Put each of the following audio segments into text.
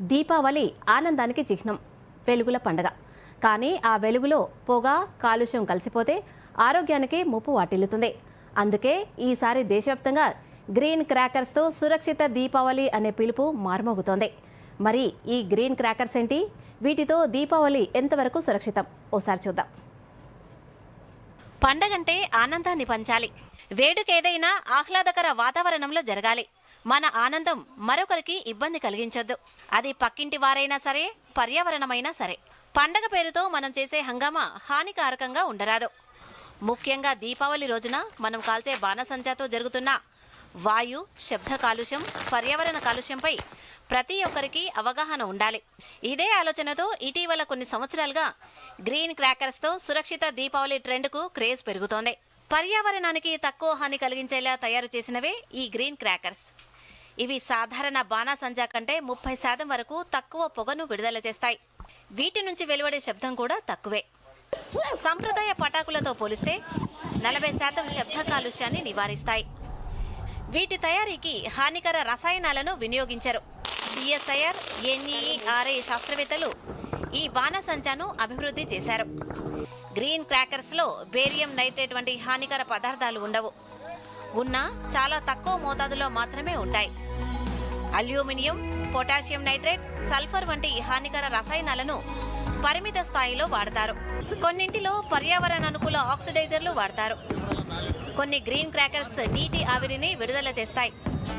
దీపావళి ఆనందానికి చిహ్నం వెలుగుల పండగ. కానీ ఆ వెలుగులో పొగ కాలుష్యం కలిసిపోతే ఆరోగ్యానికి ముప్పు వాటిల్లుతుంది. అందుకే ఈసారి దేశవ్యాప్తంగా గ్రీన్ క్రాకర్స్తో సురక్షిత దీపావళి అనే పిలుపు మార్మోగుతోంది. మరి ఈ గ్రీన్ క్రాకర్స్ ఏంటి? వీటితో దీపావళి ఎంతవరకు సురక్షితం? ఓసారి చూద్దాం. పండగంటే ఆనందాన్ని పంచాలి. వేడుకేదైనా ఆహ్లాదకర వాతావరణంలో జరగాలి. మన ఆనందం మరొకరికి ఇబ్బంది కలిగించొద్దు. అది పక్కింటి వారైనా సరే పర్యావరణమైనా సరే. పండగ పేరుతో మనం చేసే హంగామా హానికారకంగా ఉండరాదు. ముఖ్యంగా దీపావళి రోజున మనం కాల్చే బాణసంచాతో జరుగుతున్న వాయు శబ్ద కాలుష్యం పర్యావరణ కాలుష్యంపై ప్రతి ఒక్కరికి అవగాహన ఉండాలి. ఇదే ఆలోచనతో ఇటీవల కొన్ని సంవత్సరాలుగా గ్రీన్ క్రాకర్స్తో సురక్షిత దీపావళి ట్రెండ్కు క్రేజ్ పెరుగుతోంది. పర్యావరణానికి తక్కువ హాని కలిగించేలా తయారు చేసినవే ఈ గ్రీన్ క్రాకర్స్. ఇవి సాధారణ బాణాసంచా కంటే ముప్పై శాతం వరకు తక్కువ పొగను విడుదల చేస్తాయి. వీటి నుంచి వెలువడే శబ్దం కూడా తక్కువే. సంప్రదాయ పటాకులతో పోలిస్తే నలభై శాతం శబ్ద కాలుష్యాన్ని నివారిస్తాయి. వీటి తయారీకి హానికర రసాయనాలను వినియోగించరు. సిఎస్ఐఆర్ ఎన్ఈఆర్ఏ శాస్త్రవేత్తలు ఈ బాణసంచాను అభివృద్ధి చేశారు. గ్రీన్ క్రాకర్స్లో బేరియం నైట్రేట్ వంటి హానికర పదార్థాలు ఉండవు. ఉన్నా చాలా తక్కువ మోతాదులో మాత్రమే ఉంటాయి. అల్యూమినియం పొటాషియం నైట్రేట్ సల్ఫర్ వంటి హానికర రసాయనాలను పరిమిత స్థాయిలో వాడతారు. కొన్నింటిలో పర్యావరణ అనుకూల ఆక్సిడైజర్లు వాడతారు. కొన్ని గ్రీన్ క్రాకర్స్ నీటి ఆవిరిని విడుదల చేస్తాయి.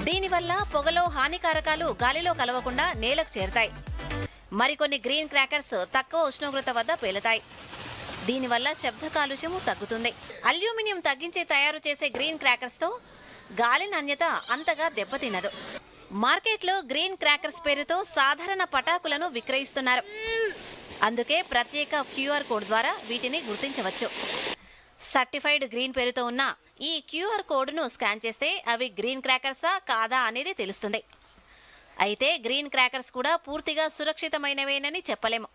దీనివల్ల పొగలో హానికారకాలు గాలిలో కలవకుండా నేలకు చేరుతాయి. మరికొన్ని గ్రీన్ క్రాకర్స్ తక్కువ ఉష్ణోగ్రత వద్ద పేలుతాయి. దీనివల్ల శబ్ద కాలుష్యము తగ్గుతుంది. అల్యూమినియం తగ్గించి తయారు చేసే గ్రీన్ క్రాకర్స్తో గాలి నాణ్యత అంతగా దెబ్బతినదు. మార్కెట్లో గ్రీన్ క్రాకర్స్ పేరుతో సాధారణ పటాకులను విక్రయిస్తున్నారు. అందుకే ప్రత్యేక క్యూఆర్ కోడ్ ద్వారా వీటిని గుర్తించవచ్చు. సర్టిఫైడ్ గ్రీన్ పేరుతో ఉన్న ఈ క్యూఆర్ కోడ్ను స్కాన్ చేస్తే అవి గ్రీన్ క్రాకర్సా కాదా అనేది తెలుస్తుంది. అయితే గ్రీన్ క్రాకర్స్ కూడా పూర్తిగా సురక్షితమైనవేనని చెప్పలేము.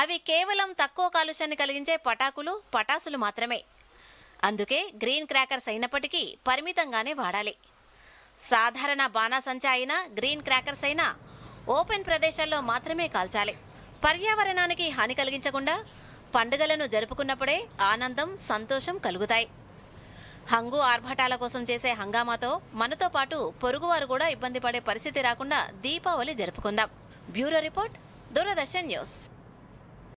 అవి కేవలం తక్కువ కాలుష్యాన్ని కలిగించే పటాకులు పటాసులు మాత్రమే. అందుకే గ్రీన్ క్రాకర్స్ అయినప్పటికీ పరిమితంగానే వాడాలి. సాధారణ బాణాసంచా అయినా గ్రీన్ క్రాకర్స్ అయినా ఓపెన్ ప్రదేశాల్లో మాత్రమే కాల్చాలి. పర్యావరణానికి హాని కలిగించకుండా పండుగలను జరుపుకున్నప్పుడే ఆనందం సంతోషం కలుగుతాయి. హంగు ఆర్భటాల కోసం చేసే హంగామాతో మనతో పాటు పొరుగువారు కూడా ఇబ్బంది పడే పరిస్థితి రాకుండా Deepavali జరుపుకుందాం. Bureau report Doordarshan news.